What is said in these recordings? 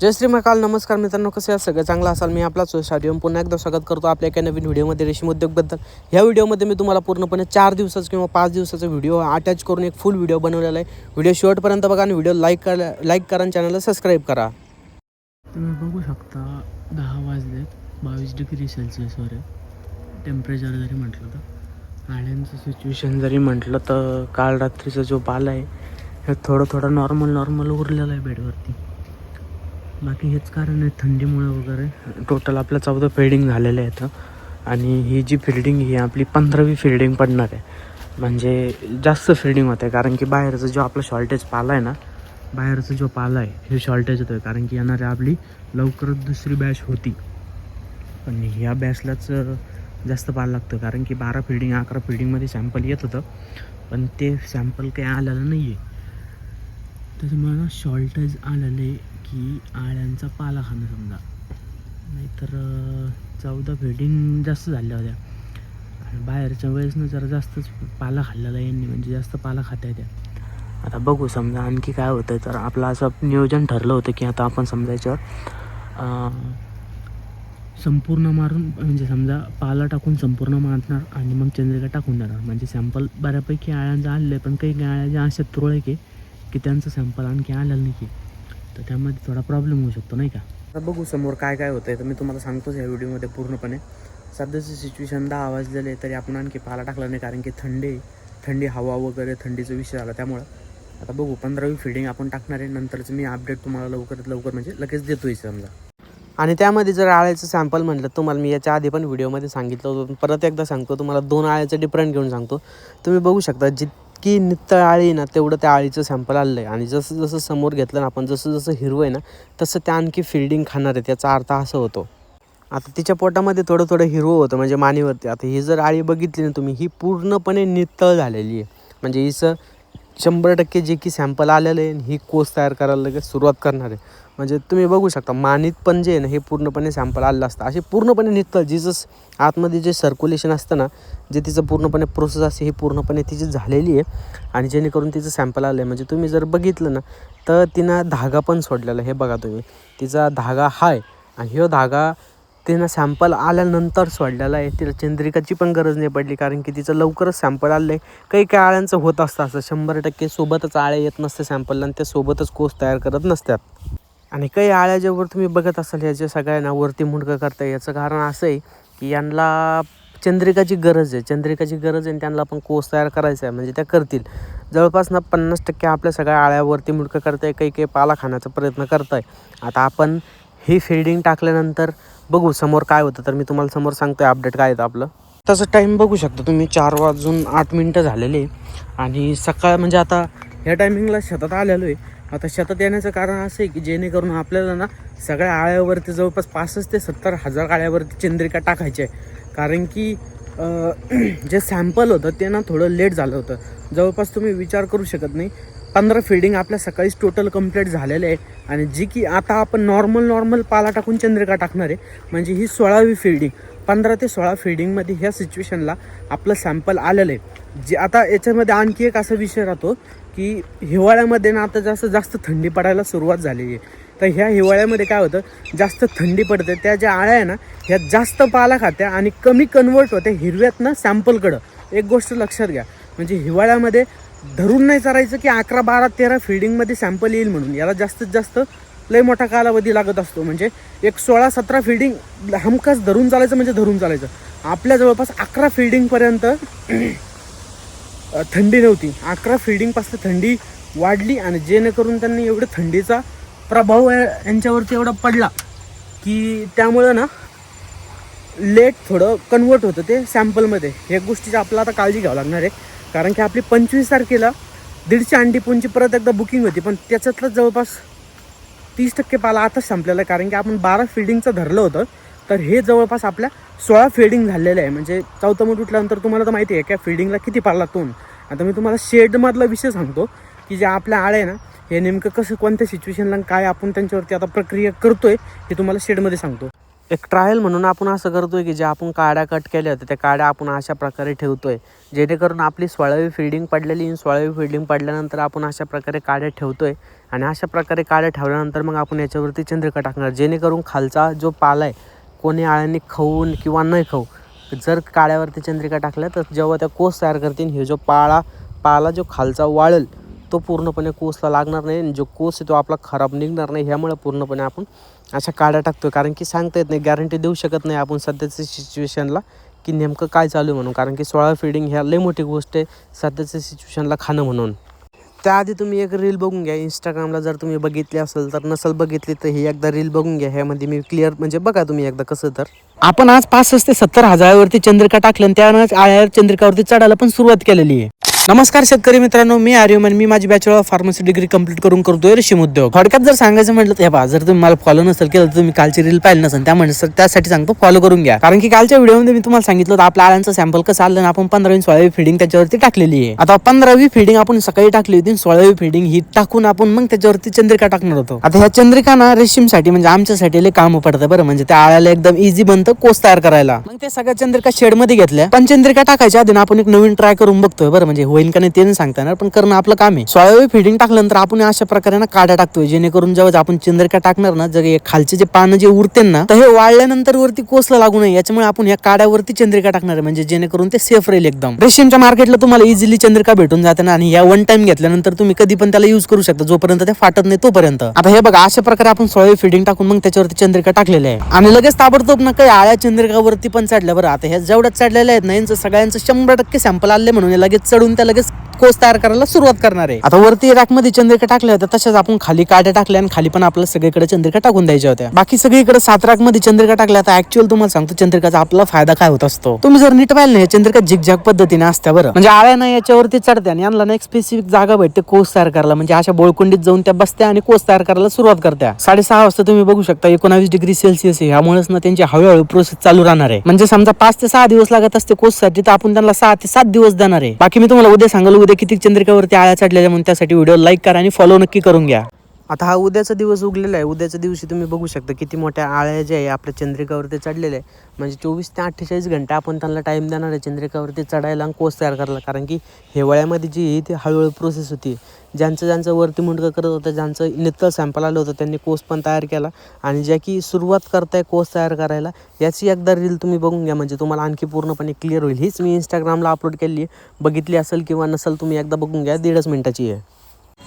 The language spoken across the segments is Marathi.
जय श्री महाकाल नमस्कार मित्रांनो कसे आहात सगळं? चांगलं असाल मी आपला स्टाडियम पुन्हा एकदा स्वागत करतो आपल्या एका नवीन व्हिडिओमध्ये रेशीम उद्योगबद्दल. ह्या व्हिडिओमध्ये मी तुम्हाला पूर्णपणे चार दिवसाचा किंवा पाच दिवसाचा व्हिडिओ अटॅच करून एक फुल व्हिडिओ बनवलेला आहे. व्हिडिओ शेवटपर्यंत बघा आणि व्हिडिओ लाईक करा लाईक करा आणि चॅनलला सबस्क्राईब करा. तुम्ही बघू शकता दहा वाजलेत बावीस डिग्री सेल्सिअसवर आहे. टेम्परेचर जरी म्हटलं तर. आळ्यांचं सिच्युएशन जरी म्हटलं तर काल रात्रीचा जो पाला आहे हे थोडं थोडं नॉर्मल नॉर्मल उरलेलं आहे बेडवरती बाकी हेच कारण आहे थंडीमुळे वगैरे. टोटल आपलं चौदा फिल्डिंग झालेलं आहे इथं. आणि ही जी फिल्डिंग ही आपली पंधरावी फिल्डिंग पडणार आहे. म्हणजे जास्त फिल्डिंग होते कारण की बाहेरचं जो आपलं शॉर्टेज पाला आहे ना बाहेरचा जो पाला आहे हे शॉर्टेज होतं कारण की येणारी आपली लवकरच दुसरी बॅच होती. पण ह्या बॅचलाच जास्त पाला लागतं कारण की बारा फिल्डिंग अकरा फिल्डिंगमध्ये सॅम्पल येत होतं. पण ते सॅम्पल काही आलेलं नाही आहे त्याच्यामुळे ना शॉर्टेज आलेलं आहे की आळ्यांचा पाला खाणं समजा. नाहीतर चौदा फिल्डिंग जास्त झाल्या होत्या. आणि बाहेरच्या वेळेसनं जरा जास्तच पाला खाल्लेला यांनी म्हणजे जास्त पाला खाता येत्या आता बघू समजा आणखी काय होतं तर आपलं असं नियोजन ठरलं होतं की आता आपण समजा याच्यावर संपूर्ण मारून म्हणजे समजा पाला टाकून संपूर्ण मारणार आणि मग चंद्रिका टाकून देणार. म्हणजे सॅम्पल बऱ्यापैकी आळ्यांचं आणलं आहे पण काही आळ्या ज्या अशा तुरळक आहे की त्यांचं सॅम्पल आणखी आलेलं नाही की तर त्यामध्ये थोडा प्रॉब्लेम होऊ शकतो नाही का? आता बघू समोर काय काय होतं आहे तर मी तुम्हाला सांगतोच या व्हिडिओमध्ये पूर्णपणे. सध्याचं सिच्युएशन दहा वाजलेलं आहे तरी आपण आणखी पाला टाकला नाही कारण की थंडी थंडी हवा वगैरे थंडीचा विषय आला त्यामुळं. आता बघू पंधरावी फिडिंग आपण टाकणार आहे नंतरच मी अपडेट तुम्हाला लवकरात लवकर म्हणजे लगेच देतोय समजा. आणि त्यामध्ये जर आळ्याचं सॅम्पल म्हटलं तुम्हाला मी याच्या आधी पण व्हिडिओमध्ये सांगितलं होतं परत एकदा सांगतो तुम्हाला दोन आळ्याचं डिफरंट घेऊन सांगतो. तुम्ही बघू शकता इतकी नित्तळ आळी आहे ना तेवढं त्या आळीचं सॅम्पल आलेलं आहे. आणि जसं जसं समोर घेतलं ना आपण जसं जसं हिरवं आहे ना तसं त्या आणखी फिल्डिंग खाणार आहे. त्याचा अर्थ असं होतो. आता तिच्या पोटामध्ये थोडं थोडं हिरवं होतं म्हणजे मानेवरती. आता ही जर आळी बघितली ना तुम्ही ही पूर्णपणे नितळ झालेली आहे. म्हणजे हिचं शंभर टक्के जे की सॅम्पल आलेलं आहे ही कोस तयार करायला लगेच सुरुवात करणार आहे. म्हणजे तुम्ही बघू शकता मानित पण जे आहे ना हे पूर्णपणे सॅम्पल आलेलं असतं. असे पूर्णपणे निघतं जिचं आतमध्ये जे सर्क्युलेशन असतं ना जे तिचं पूर्णपणे प्रोसेस असते ही पूर्णपणे तिची झालेली आहे. आणि जेणेकरून तिचं सॅम्पल आलं आहे म्हणजे तुम्ही जर बघितलं ना तर तिनं धागा पण सोडलेला आहे. हे बघा तुम्ही. तिचा धागा हाय आहे आणि ह्यो धागा तिनं सॅम्पल आल्यानंतर सोडलेला आहे. तिला चंद्रिकाची पण गरज नाही पडली कारण की तिचं लवकरच सॅम्पल आलं आहे काही काही आळ्यांचं होत असतं असं. शंभर टक्के सोबतच आळ्या येत नसते सॅम्पलला आणि त्या सोबतच कोस तयार करत नसतात. आणि काही आळ्या जेव्हा तुम्ही बघत असाल याच्या सगळ्यांना वरती मुंडकं करता याचं कारण असं आहे की यांना चंद्रिकाची गरज आहे. चंद्रिकाची गरज आहे आणि त्यांना पण कोस तयार करायचा आहे म्हणजे त्या करतील. जवळपास ना पन्नास टक्के आपल्या सगळ्या आळ्यावरती मुडकं करताय काही काही पाला खाण्याचा प्रयत्न करताय आता आपण ही फिल्डिंग टाकल्यानंतर बघू समोर काय होतं. तर मी तुम्हाला समोर सांगतोय अपडेट काय येतं आपलं. तसं टाईम बघू शकता तुम्ही. चार वाजून आठ मिनटं झालेले आहे. आणि सकाळ म्हणजे आता ह्या टायमिंगला शेतात आलेलो आहे. आता शेतात येण्याचं कारण असं आहे की जेणेकरून आपल्याला ना सगळ्या आळ्यावरती जवळपास पासष्ट ते सत्तर हजार आळ्यावरती चंद्रिका टाकायची आहे. कारण की जे सॅम्पल होतं ते ना थोडं लेट झालं होतं. जवळपास तुम्ही विचार करू शकत नाही. पंधरा फिल्डिंग आपल्या सकाळीच टोटल कंप्लीट झालेलं आहे. आणि जी की आता आपण नॉर्मल नॉर्मल पाला टाकून चंद्रिका टाकणार आहे. म्हणजे ही सोळावी फिल्डिंग पंधरा ते सोळा फिडिंगमध्ये ह्या सिच्युएशनला आपलं सॅम्पल आलेलं आहे. जे आता याच्यामध्ये आणखी एक असा विषय राहतो की हिवाळ्यामध्ये ना आता जास्त जास्त थंडी पडायला सुरुवात झालेली आहे. तर ह्या हिवाळ्यामध्ये काय होतं? जास्त थंडी पडते. त्या ज्या आळ्या आहे ना ह्या जास्त पाला खात्या आणि कमी कन्वर्ट होत्या हिरव्यातनं सॅम्पलकडं एक गोष्ट लक्षात घ्या. म्हणजे हिवाळ्यामध्ये धरून नाही चालायचं की अकरा बारा तेरा फिल्डिंगमध्ये सॅम्पल येईल म्हणून. याला जास्तीत जास्त लय मोठा कालावधी लागत असतो. म्हणजे एक सोळा सतरा फिल्डिंग हमखास धरून चालायचं म्हणजे धरून चालायचं. आपल्या जवळपास अकरा फिल्डिंगपर्यंत थंडी नव्हती. अकरा फिल्डिंगपासून थंडी वाढली आणि जेणेकरून त्यांनी एवढं थंडीचा प्रभाव या- यांच्यावरती एवढा पडला की त्यामुळं ना लेट थोडं कन्वर्ट होतं ते सॅम्पलमध्ये ह्या गोष्टीची आपल्याला आता काळजी घ्यावं लागणार आहे. कारण की आपली पंचवीस तारखेला दीडशे अंडीपोनची परत एकदा बुकिंग होती. पण त्याच्यातलं जवळपास तीस टक्के पाला आताच संपलेला आहे. कारण की आपण बारा फिल्डिंगचं धरलं होतं. तर हे जवळपास आपल्या सोळा फिल्डिंग झालेलं आहे. म्हणजे चौथा मूठ उठल्यानंतर तुम्हाला तर माहिती आहे की फिल्डिंगला किती पाला लागतो आता मी तुम्हाला शेडमधला विषय सांगतो की जे आपल्या आळे आहे ना हे नेमकं कसं कोणत्या सिच्युएशनला काय आपण त्यांच्यावरती आता प्रक्रिया करतोय हे तुम्हाला शेडमध्ये सांगतो. एक ट्रायल म्हणून आपण असं करतोय की जे आपण काड्या कट केल्या होत्या त्या काड्या आपण अशा प्रकारे ठेवतोय जेणेकरून आपली सोळावी फिल्डिंग पडलेली सोळावी फिल्डिंग पडल्यानंतर आपण अशा प्रकारे काड्या ठेवतोय आणि अशा प्रकारे काड्या ठेवल्यानंतर मग आपण याच्यावरती चंद्रिका टाकणार जेणेकरून खालचा जो पाला आहे कोणी आळ्यांनी खाऊन किंवा नाही खाऊ जर काड्यावरती चंद्रिका टाकल्या तर जेव्हा त्या कोस तयार करतील हे जो पाळा पाला जो खालचा वाळल तो पूर्णपणे कोसला लागणार नाही आणि जो कोस आहे तो आपला खराब निघणार नाही ह्यामुळे पूर्णपणे आपण अशा काड्या टाकतो कारण की सांगता येत नाही गॅरंटी देऊ शकत नाही आपण सध्याच्या सिच्युएशनला की नेमकं काय चालू आहे म्हणून. कारण की सोळा फिडिंग ह्या लई मोठी गोष्ट आहे सध्याच्या सिच्युएशनला खाणं म्हणून. त्याआधी तुम्ही एक रील बघून घ्या. इंस्टाग्रामला जर तुम्ही बघितली असेल तर नसल बघितली तर ही एकदा रील बघून घ्या. ह्यामध्ये मी क्लिअर म्हणजे बघा तुम्ही एकदा कसं तर. आपण आज पासष्ट ते सत्तर हजारावरती चंद्रिका टाकलं आणि त्यानं चंद्रिकावरती चढायला पण सुरुवात केलेली आहे. नमस्कार शेतकरी मित्रांनो मी आर्यमन मी माझी bachelor of pharmacy degree complete करून करतोय रेशीम उद्योग. थोडक्यात जर सांगायचं म्हटलं तर हे पहा जर तुम्ही मला फॉलो नसेल केलं तर तुम्ही कालची रील पाहिलं नसेल त्या म्हणजे त्यासाठी सांगतो फॉलो करून घ्या. कारण की कालच्या व्हिडिओमध्ये मी तुम्हाला सांगितलं होतं आपल्या आळ्यांचं सॅम्पल कसं आलं आणि आपण पंधरावी सोळावी फिडिंग त्याच्यावरती टाकलेली आहे. आता पंधरावी फिडिंग आपण सकाळी टाकली होती सोळावी फिडिंग ही टाकून आपण मग त्याच्यावरती चंद्रिका टाकणार होतो. आता ह्या चंद्रिका ना रेशीमसाठी म्हणजे आमच्यासाठी लय काम पडतं बरं म्हणजे त्या आळ्याला एकदम इझी बनतं कोस तयार करायला. मग ते सगळ्या चंद्रिका शेडमध्ये घेतल्या पण चंद्रिका टाकायच्या आधी आपण एक नवीन ट्राय करून बघतोय बरं म्हणजे होईल का नाही ते नाही सांगता येणार पण करणं आपलं काम आहे. सोळावी फिडिंग टाकल्यानंतर आपण अशा प्रकारे ना काड्या टाकतोय जेणेकरून जेव्हा आपण चंद्रिका टाकणार ना जर खालचे जे पानं जे उरते ना तर हे वाळल्यानंतर वरती कोसला लागू नये. याच्यामुळे आपण या काड्यावरती चंद्रिका टाकणार आहे. म्हणजे जेणेकरून ते सेफ राहील एकदम. रेशीमच्या मार्केटला तुम्हाला इझिली चंद्रिका भेटून जाते ना आणि या वन टाइम घेतल्यानंतर तुम्ही कधी पण त्याला युज करू शकता जोपर्यंत ते फाटत नाही तोपर्यंत. आता हे बघा अशा प्रकारे आपण सोळावी फिडिंग टाकून मग त्याच्यावरती चंद्रिका टाकलेले आहे आणि लगेच ताबडतोब ना काही आळ्या चंद्रिकावरती पण चढल्या. बरं आता ह्या जेवढ्या चढलेल्या आहेत ना यांचं सगळ्यांचं शंभर टक्के सॅम्पल आले म्हणून लगेच चढून त्या लगेच कोस तयार करायला सुरुवात करणार आहे. आता वरती रॅकमध्ये चंद्रिका टाकल्या होत्या तशाच आपण खाली काड्या टाकल्या आणि खाली पण आपल्याला सगळीकडे चंद्रिका टाकून द्यायच्या होत्या. बाकी सगळीकडे सात रॅकमध्ये चंद्रिका टाकल्या आता ऍक्च्युअल तुम्हाला सांगतो चंद्रिकाचा आपला फायदा काय होत असतो. तुम्ही जर नीट पाहिलं नाही चंद्रिका झिकझॅक पद्धतीने असत्या बरं. म्हणजे आळ्या ना याच्यावरती चढत्या आणि यांना एक स्पेसिफिक जागा भेटते कोस तयार करायला. म्हणजे अशा बोळकुंडीत जाऊन त्या बसत्या आणि कोस तयार करायला सुरुवात करत्या. साडेसहा वाजता तुम्ही बघू शकता एकोणावीस डिग्री सेल्सिअस यामुळेच ह्यामुळेच ना त्यांची हळूहळू प्रोसेस चालू राहणार आहे. म्हणजे समजा पाच ते सहा दिवस लागत असते कोससाठी तर आपण त्यांना सहा ते सात दिवस देणार आहे. बाकी मी तुम्हाला उद्या सांगाल उद्या किती चंद्रिकावरती आळ्या चढलेल्या म्हणून त्यासाठी व्हिडिओ लाईक करा आणि फॉलो नक्की करून घ्या. आता हा उद्याचा दिवस उगलेला आहे. उद्याच्या दिवशी तुम्ही बघू शकता किती मोठ्या आळ्या ज्या आहे आपल्या चंद्रिकावरती चढलेल्या आहे. म्हणजे चोवीस ते अठ्ठेचाळीस घंटे आपण त्यांना टाईम देणार आहे चंद्रिकावरती चढायला आणि कोस तयार करायला. कारण की हिवाळ्यामध्ये जी ही ती हळूहळू प्रोसेस होती. ज्यांचं ज्यांचं वरती मुंडकं करत होतं ज्यांचं नितळ सॅम्पल आलं होतं त्यांनी कोस पण तयार केला. आणि ज्या की सुरुवात करताय कोस तयार करायला याची एकदा रील तुम्ही बघून घ्या. म्हणजे तुम्हाला आणखी पूर्णपणे क्लिअर होईल. हीच मी इंस्टाग्रामला अपलोड केली आहे. बघितली असेल किंवा नसेल तुम्ही एकदा बघून घ्या. दीडच मिनिटाची आहे.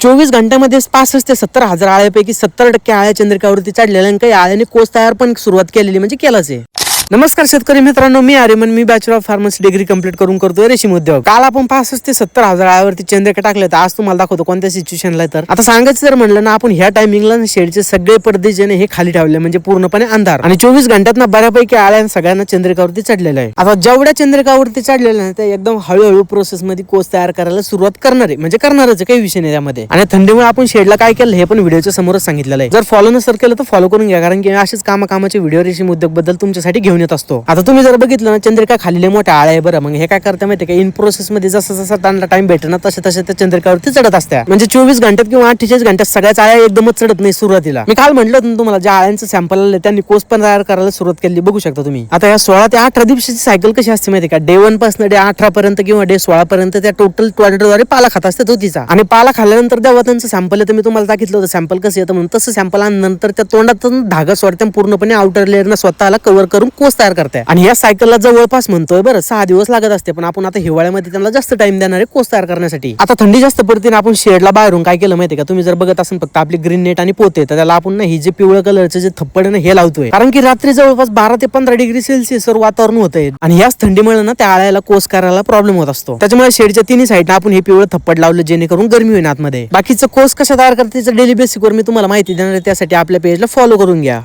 चोवीस घंट्यामध्ये पासष्ट ते सत्तर हजार आळ्यापैकी सत्तर टक्के आळ्या चंद्रिकावरती चढलेल्या आणि काही आळ्याने कोस तयार पण सुरुवात केलेली म्हणजे केलाच आहे. नमस्कार शेतकरी मित्रांनो मी आर्यमन मी bachelor of pharmacy degree complete करून करतोय रेशीम उद्योग. काल आपण पासष्ट ते सत्तर हजार आळ्यावरती चंद्रके टाकले तर आज तुम्हाला दाखवतो कोणत्या सिच्युएशनला तर. आता सांगायचं जर म्हणलं ना आपण ह्या टायमिंगला शेडचे सगळे पडदे जे हे खाली ठेवले. म्हणजे पूर्णपणे अंधार. आणि चोवीस घंट्यात ना बऱ्यापैकी आळ्या सगळ्यांना चंद्रिकावरती चढलेलं आहे. आता जेवढ्या चंद्रिकावरती चढलेलं आहे त्या एकदम हळूहळू प्रोसेस मध्ये कोच तयार करायला सुरुवात करणार आहे. म्हणजे करणारच काही विषय नाही त्यामध्ये. आणि थंडीमुळे आपण शेडला काय केलं हे पण व्हिडिओच्या समोरच सांगितलेलं आहे. जर फॉलो नसर केलं तर फॉलो करून घ्या. कारण की असेच कामा कामाचे व्हिडिओ रेशीम उद्योगबद्दल तुमच्यासाठी घेऊन येत असतो. आता तुम्ही जर बघितलं ना चंद्रिका खालीले मोठ्या आळ्या आहे बरं. मग हे काय करता माहिती का? इन प्रोसेस मध्ये जसं जसं त्यांना टाइम भेटे ना तसे तसे त्या चंद्रिकावरती चढत असत्या. म्हणजे चोवीस घंट्यात किंवा अठ्ठेचाळीस घंट्यात सगळ्याच आळ्या एकदमच चढत नाही सुरुवातीला. मी काल म्हटलं होतं तुम्हाला ज्या आळ्यांचं सॅम्पल आले त्यांनी कोर्स पण तयार करायला सुरुवात केली. बघू शकता तुम्ही. आता या सोळा ते अठरा दिवसाची सायकल कशी असते माहिती का? डे वनपासून डे अठरा पर्यंत किंवा डे सोळा पर्यंत त्या टोटलद्वारे पाला खात असते तो तिचा. आणि पाला खाल्ल्यानंतर जेव्हा त्यांचं सॅम्पल येतं मी तुम्हाला दाखितलं होतं सॅम्पल कसं येतं म्हणून. तसं सॅम्पल नंतर त्या तोंडातून धागा सोडत्या पूर्णपणे आउटर लेअरनं स्वतःला कव्हर करून कोस तयार करताय. आणि या सायकलला जवळपास म्हणतोय बरं सहा दिवस लागत असते पण आपण आता हिवाळ्यामध्ये त्यांना जास्त टाइम देणार आहे कोस तयार करण्यासाठी. आता थंडी जास्त पडते ना आपण शेडला बाहेरून काय केलं माहिती का? तुम्ही जर बघत असाल फक्त आपली ग्रीन नेट आणि पोते तर त्याला आपण ना ही जे पिवळं कलरचे जे थप्पड ना हे लावतोय. कारण की रात्री जवळपास बारा ते पंधरा डिग्री सेल्सिअस वर वातावरण आहे आणि याच थंडीमुळे ना त्या आळ्याला कोस करायला प्रॉब्लेम होत असतो. त्याच्यामुळे शेडच्या तिन्ही साईडला आपण हे पिवळं थप्पड लावलं जेणेकरून गरमी होईल आतमध्ये. बाकीचं कोस कशा तयार करते डेली बेसिकवर मी तुम्हाला माहिती देणार आहे त्यासाठी आपल्या पेजला फॉलो करून घ्या.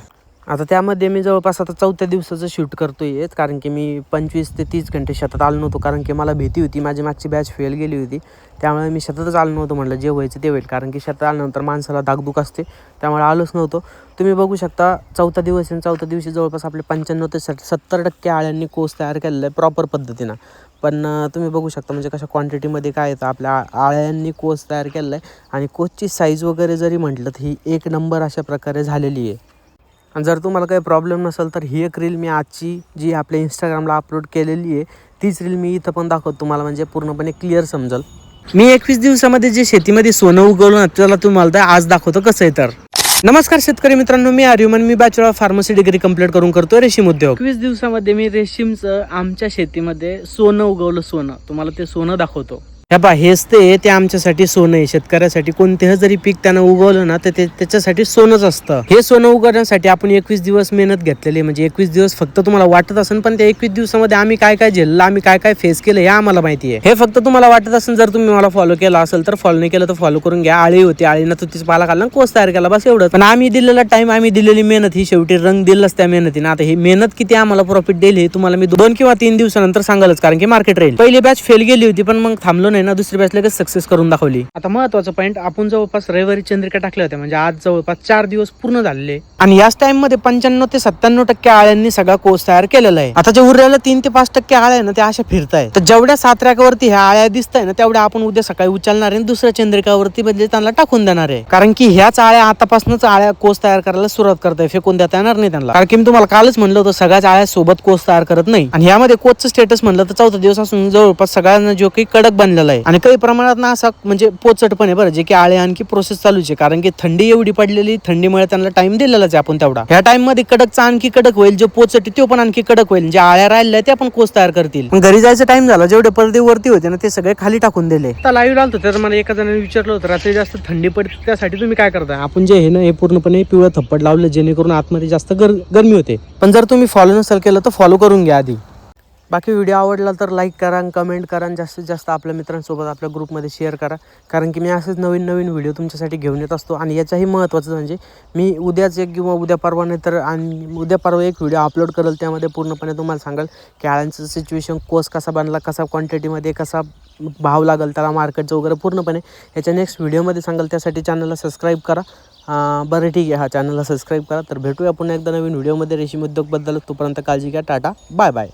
आता त्यामध्ये मी जवळपास आता चौथ्या दिवसाचं शूट करतो आहे कारण की मी पंचवीस ते तीस घंटे शेतात आलो नव्हतो कारण की मला भीती होती. माझी मागची बॅच फेल गेली होती. त्यामुळे मी शेतातच आलो नव्हतो म्हटलं जे व्हायचं ते होईल. कारण की शेतात आल्यानंतर माणसाला दागदुख असते त्यामुळे आलोच नव्हतो. तुम्ही बघू शकता चौथा दिवस आणि चौथ्या दिवशी जवळपास आपले पंच्याण्णव ते सट सत्तर टक्के आळ्यांनी कोस तयार केलेला आहे प्रॉपर पद्धतीनं. पण तुम्ही बघू शकता म्हणजे कशा क्वांटिटीमध्ये काय येतं आपल्या आळ्यांनी कोस तयार केलेला आहे. आणि कोसची साईज वगैरे जरी म्हटलं तर ही एक नंबर अशा प्रकारे झालेली आहे. आणि जर तुम्हाला काही प्रॉब्लेम नसेल तर ही एक रील मी आजची जी आपल्या इंस्टाग्रामला अपलोड केलेली आहे तीच रील मी इथं पण दाखवतो तुम्हाला म्हणजे पूर्णपणे क्लिअर समजेल. मी एकवीस दिवसामध्ये जे शेतीमध्ये सोनं उगवलं ना त्याला तुम्हाला तर आज दाखवतो कसं आहे तर. नमस्कार शेतकरी मित्रांनो मी आर्युमन मी बॅचलर फार्मसी डिग्री कंप्लीट करून करतो रेशीम उद्योग. एकवीस दिवसामध्ये मी रेशीमचं आमच्या शेतीमध्ये सोनं उगवलं सोनं. तुम्हाला ते सोनं दाखवतो. ह्या पा हेच ते ते आमच्यासाठी सोनं आहे. शेतकऱ्यासाठी कोणतेही जरी पीक त्यानं उगवलं ना तर ते त्याच्यासाठी सोनंच असतं. हे सोनं उगवण्यासाठी आपण एकवीस दिवस मेहनत घेतलेली आहे. म्हणजे एकवीस दिवस फक्त तुम्हाला वाटत असेल पण त्या एकवीस दिवसामध्ये आम्ही काय काय झेललं आम्ही काय काय फेस केलं हे आम्हाला माहिती आहे. हे फक्त तुम्हाला वाटत असेल जर तुम्ही मला फॉलो केला असेल तर फॉलो नाही केलं तर फॉलो करून घ्या. आळी होती आळीनं तो तिचा पाला खाल्ला कोर्स तयार केला बस एवढं पण आम्ही दिलेला टाइम आम्ही दिलेली मेहनत ही शेवटी रंग दिलंच त्या मेहनतीनं. आता ही मेहनत किती आम्हाला प्रॉफिट देईल हे तुम्हाला मी दोन किंवा तीन दिवसानंतर सांगालच कारण की मार्केट राहील. पहिली बॅच फेल गेली होती पण मग थांबलो नाही. ना दुसरी बॅच लगेच सक्सेस करून दाखवली. आता महत्वाचं पॉईंट आपण जवळपास रविवारी चंद्रिका टाकल्या होत्या. म्हणजे आज जवळपास चार दिवस पूर्ण झालेले. आणि याच टाइममध्ये पंच्याण्णव ते सत्त्याण्णव टक्के आळ्यांनी सगळा कोर्स तयार केलेला आहे. आता जे उरलेल्या तीन ते पाच टक्के आळ्या आहे ना त्या अशा फिरताय तर जेवढ्या सात रॅकवरती ह्या आळ्या दिसत आहे ना तेवढ्या आपण उद्या सकाळी उचलणार आहे आणि दुसऱ्या चंद्रिकावरती म्हणजे त्यांना टाकून देणार आहे. कारण की ह्याच आळ्या आतापासूनच आळ्या कोर्स तयार करायला सुरुवात करताय फेकून देता येणार नाही त्यांना. कारण की मी तुम्हाला कालच म्हणलं होतं सगळ्याच आळ्या सोबत कोर्स तयार करत नाही. आणि यामध्ये कोचचं स्टेटस म्हणलं तर चौथा दिवस असून जवळपास सगळ्यांना जो काही कडक बनलेला आहे आणि काही प्रमाणात ना असा म्हणजे पोचट पण आहे बरं जे की आळे आणखी प्रोसेस चालूच आहे. कारण की थंडी एवढी पडलेली थंडीमुळे त्यांना टाइम दिलेलाच आहे आपण तेवढा. ह्या टाइममध्ये कडकचा आणखी कडक होईल जो पोचट आहे तो पण आणखी कडक होईल. जे आळ्या राहिल्या त्या पण कोच तयार करतील. मग घरी जायचं टाइम झाला जेवढे पडदे वरती होते ना ते सगळे खाली टाकून दिले. आता लाईव्ह आलतो तर मला एका जणाने विचारलं होतं रात्री जास्त थंडी पडते त्यासाठी तुम्ही काय करताय आपण जे आहे ना हे पूर्णपणे पिवळं थप्पड लावलं जेणेकरून आतमध्ये जास्त गर गरमी होते. पण जर तुम्ही फॉलो नसेल केलं तर फॉलो करून घ्या आधी. बाकी व्हिडिओ आवडला तर लाईक करा कमेंट करा आणि जास्तीत जास्त आपल्या मित्रांसोबत आपल्या ग्रुपमध्ये शेअर करा. कारण की मी असेच नवीन नवीन व्हिडिओ तुमच्यासाठी घेऊन येत असतो आणि याच्याही महत्त्वाचं म्हणजे मी उद्याच एक किंवा उद्या परवा नाही तर आणि उद्या परवा एक व्हिडिओ अपलोड करेल त्यामध्ये पूर्णपणे तुम्हाला सांगाल की आळ्यांचं सिच्युएशन कोर्स कसा बनला कसा क्वांटिटीमध्ये कसा भाव लागेल त्याला मार्केटचं वगैरे पूर्णपणे याच्या नेक्स्ट व्हिडिओमध्ये सांगाल. त्यासाठी चॅनलला सबस्क्राईब करा. बरं ठीक आहे. हा चॅनलला सबस्क्राईब करा. तर भेटूया पुन्हा एकदा नवीन व्हिडिओमध्ये रेशीम उद्योगबद्दल तोपर्यंत काळजी घ्या. टाटा. Bye bye